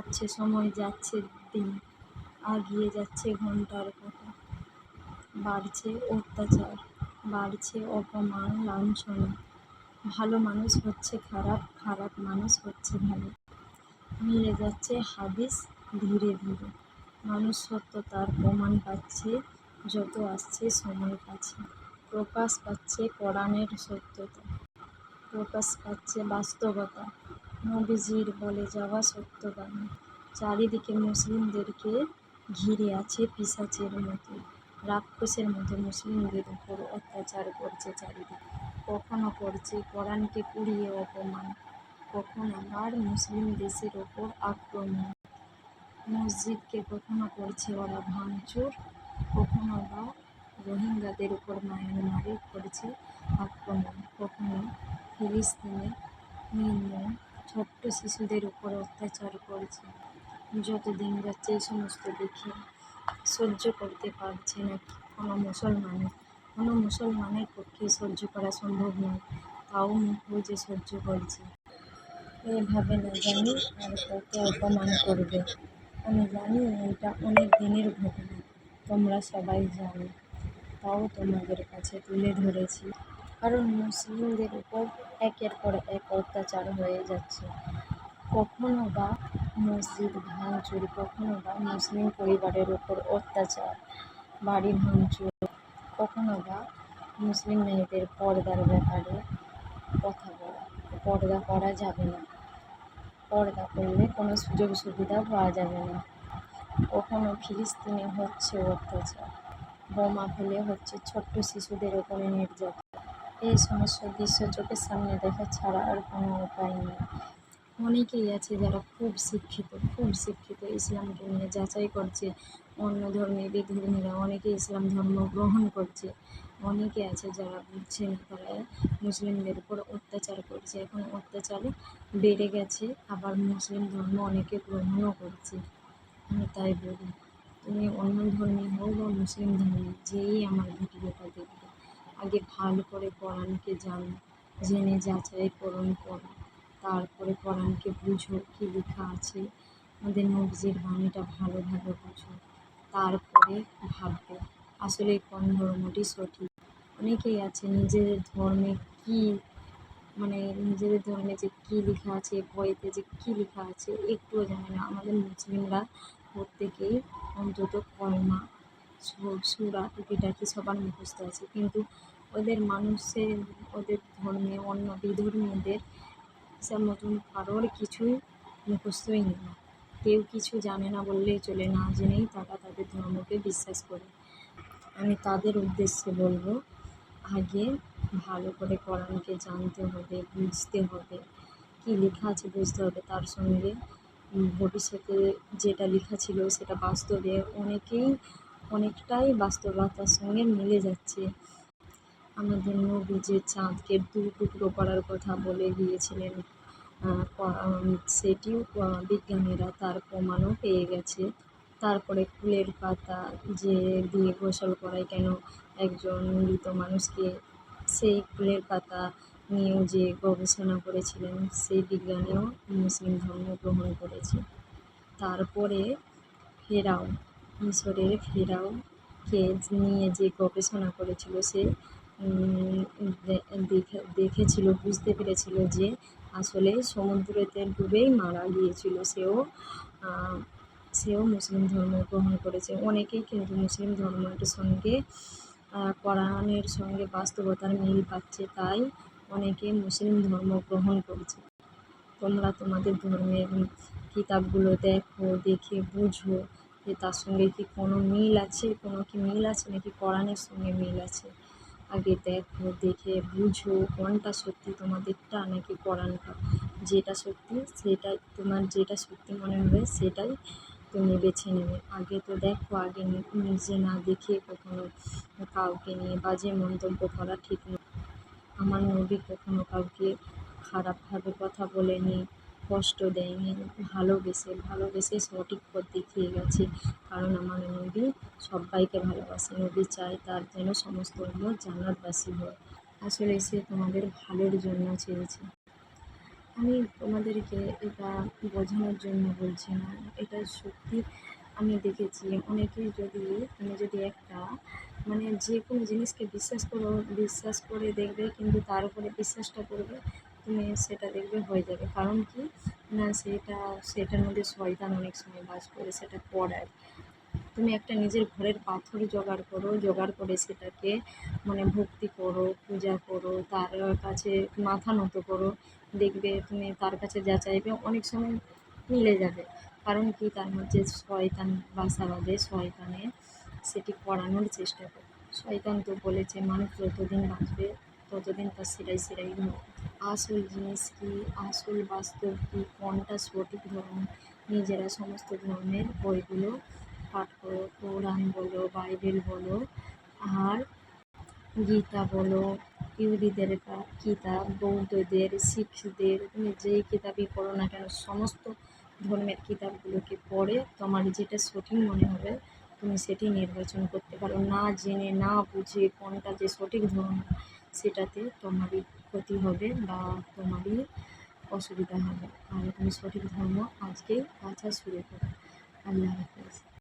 খাচ্ছে সময় যাচ্ছে, দিন আগিয়ে যাচ্ছে ঘণ্টার কথা। বাড়ছে অত্যাচার, বাড়ছে অপমান, লাঞ্ছনা। ভালো মানুষ হচ্ছে খারাপ খারাপ মানুষ হচ্ছে ভালো। মিলে যাচ্ছে হাদিস ধীরে ধীরে। মানুষ সত্য তার প্রমাণ পাচ্ছে, যত আসছে সময় কাছে প্রকাশ পাচ্ছে কোরআনের সত্যতা। প্রকাশ পাচ্ছে বাস্তবতা। নবীজির বলে যাওয়া সত্য সত্যবাণী। চারিদিকে মুসলিমদেরকে ঘিরে আছে পিসাচের মতো, রাক্ষসের মতো মুসলিমদের উপর অত্যাচার করছে চারিদিকে। কখনো করছে কোরআনকে পুড়িয়ে অপমান, কখনো আবার মুসলিম দেশের ওপর আক্রমণ। মসজিদকে কখনো করছে ওরা ভাঙচুর, কখনো বা রোহিঙ্গাদের উপর মায়ানমারে করছে আক্রমণ, কখনো ফিলিস্তিনে নির্মম ছোট্ট শিশুদের উপর অত্যাচার করছে। যত দিন যাচ্ছে এই সমস্ত দেখে সহ্য করতে পারছে না কোনো মুসলমানের কোনো মুসলমানের পক্ষে সহ্য করা সম্ভব নয়। তাও মুখ বুজে সহ্য করছে। এভাবে না জানি আর কত অপমান করবে। আমি জানি এটা অনেক দিনের ঘটনা। তোমরা সবাই জানো। তাও তোমাদের কাছে তুলে ধরেছি। কারণ মুসলিমদের উপর একের পর এক অত্যাচার হয়ে যাচ্ছে। কখনো বা মসজিদ ভাঙচুর, কখনো বা মুসলিম পরিবারের উপর অত্যাচার, বাড়ি ভাঙচুর, কখনো বা মুসলিম মেয়েদের পর্দার ব্যাপারে কথা বলা। পর্দা করা যাবে না। পর্দা করলে কোনো সুযোগ সুবিধা পাওয়া যাবে না। কখনো ফিলিস্তিনে হচ্ছে অত্যাচার। বোমা ফেলে হচ্ছে ছোট্ট শিশুদের ওপরে নির্যাতন। এই সমস্ত দৃশ্য চোখের সামনে দেখা ছাড়া আর কোনো উপায় নেই। অনেকেই আছে যারা খুব শিক্ষিত খুব শিক্ষিত ইসলামকে নিয়ে যাচাই করছে, অন্য ধর্মে বিধর্মীরা অনেকে ইসলাম ধর্ম গ্রহণ করছে। অনেকে আছে যারা বুঝছে না, তারা মুসলিমদের উপর অত্যাচার করছে। এখন অত্যাচার বেড়ে গেছে, আবার মুসলিম ধর্ম অনেকে গ্রহণও করছে। আমি তাই বলি, তুমি অন্য ধর্মী হও বা মুসলিম ধর্মী, যেই আমার ভিডিওটা দেখবে। আগে ভালো করে কোরআনকে জানো, জেনে যাচাই করুন করো, তারপরে কোরআনকে বুঝো কী লেখা আছে। আমাদের নবজির বাণীটা ভালোভাবে বুঝো, তারপরে ভাববে আসলে কোন ধর্মটি সঠিক? অনেকেই আছে নিজেদের ধর্মে কী মানে নিজেদের ধর্মে যে কী লেখা আছে, বইতে যে কী লেখা আছে, একটুও জানে না। আমাদের মুসলিমরা প্রত্যেকেই অন্তত কলমা সুরা টুকিটাকি সবার মুখস্থ আছে? কিন্তু ওদের মানুষের, ওদের ধর্মে, অন্য বিধর্মীদের সব মতন কারোর কিছুই মুখস্থই নেই। কেউ কিছু জানে না বললেই চলে, না জেনেই তারা তাদের ধর্মকে বিশ্বাস করে। আমি তাদের উদ্দেশ্যে বলব, আগে ভালো করে কোরআনকে জানতে হবে, বুঝতে হবে, কী লেখা আছে বুঝতে হবে। তার সঙ্গে ভবিষ্যতে যেটা লেখা ছিল সেটা বাস্তবে অনেকেই, অনেকটাই বাস্তবতার সঙ্গে মিলে যাচ্ছে। আমাদের নবী যে চাঁদকে দু টুকরো করার কথা বলে গিয়েছিলেন সেটিও বিজ্ঞানীরা তার প্রমাণও পেয়ে গেছে। তারপরে ফুলের পাতা যে দিয়ে গোসল করায় কেন একজন মৃত মানুষকে সেই ফুলের পাতা নিয়েও যে গবেষণা করেছিলেন, সেই বিজ্ঞানীও মুসলিম ধর্ম গ্রহণ করেছে। তারপরে ফেরাও, মিশরের ফেরাওকে নিয়ে যে গবেষণা করেছিল সে দেখে, দেখেছিল, বুঝতে পেরেছিল যে আসলে সমুদ্রেতে ডুবেই মারা গিয়েছিল। সেও সেও মুসলিম ধর্ম গ্রহণ করেছে। অনেকেই কিন্তু মুসলিম ধর্মের সঙ্গে কোরআনের সঙ্গে বাস্তবতার মিল পাচ্ছে, তাই অনেকে মুসলিম ধর্ম গ্রহণ করছে। তোমরা তোমাদের ধর্মের কিতাবগুলো দেখো, দেখে বুঝো যে তার সঙ্গে কি কোনো মিল আছে, কোনো কি মিল আছে, নাকি কোরআনের সঙ্গে মিল আছে। আগে দেখো, দেখে বুঝো কোনটা সত্যি তোমাদেরটা নাকি কোরআনটা যেটা সত্যি সেটা তোমার যেটা সত্যি মনে হবে সেটাই তুমি বেছে নেবে। আগে তো দেখো, আগে নিজে না দেখে কখনো কাউকে নিয়ে বাজে মন্তব্য করা ঠিক নয়। আমার নবী কখনো কাউকে খারাপভাবে কথা বলেনি কষ্ট দেয়নি ভালোবেসে ভালোবেসে সঠিক পথ দেখিয়ে গেছে। কারণ আমার নবী সব্বাইকে ভালোবাসে, নবী চায় তার যেন সমস্ত উম্মত জান্নাতবাসী হয়। আসলে সে তোমাদের ভালোর জন্য চেয়েছে। আমি তোমাদেরকে এটা বোঝানোর জন্য বলছি না, এটা সত্যি আমি দেখেছি। অনেকেই যদি, তুমি যদি একটা মানে যে কোনো জিনিসকে বিশ্বাস করো, বিশ্বাস করে দেখবে, কিন্তু তার উপরে বিশ্বাসটা করবে। তুমি সেটা দেখবে, হয়ে যাবে। কারণ কি? না, সেটা, সেটার মধ্যে শয়তান অনেক সময় বাস করে, সেটা পড়ায় তুমি একটা নিজের ঘরের পাথর জোগাড় করো, জোগাড় করে সেটাকে মানে ভক্তি করো, পূজা করো, তার কাছে মাথা নত করো। দেখবে তুমি তার কাছে যা চাইবে, অনেক সময় মিলে যাবে। কারণ কি? তার মধ্যে শয়তান বাসা বাঁধে, শয়তানে সেটি করানোর চেষ্টা করে। শয়তান তো বলেছে, মানুষ যতদিন বাঁচবে, ততদিন তার সেরাই সেরাই আসল জিনিস কী? আসল বাস্তব কী? কোনটা সঠিক ধর্ম? নিজেরা সমস্ত ধর্মের বইগুলো পাঠ করো, কোরআন বলো, বাইবেল বলো, আর গীতা বলো, ইহুদিদের কিতাব, বৌদ্ধদের, শিখদের, তুমি যেই কিতাবই পড়ো না কেন, সমস্ত ধর্মের কিতাবগুলোকে পড়ে তোমার যেটা সঠিক মনে হবে, তুমি সেটি নির্বাচন করতে পারো। না জেনে, না বুঝে কোনটা যে সঠিক ধর্ম সেটাতে তোমারই ক্ষতি হবে বা তোমারই অসুবিধা হবে। আর তুমি সঠিক ধর্ম আজকেই বাছা শুরু করো। আল্লাহ হাফেজ।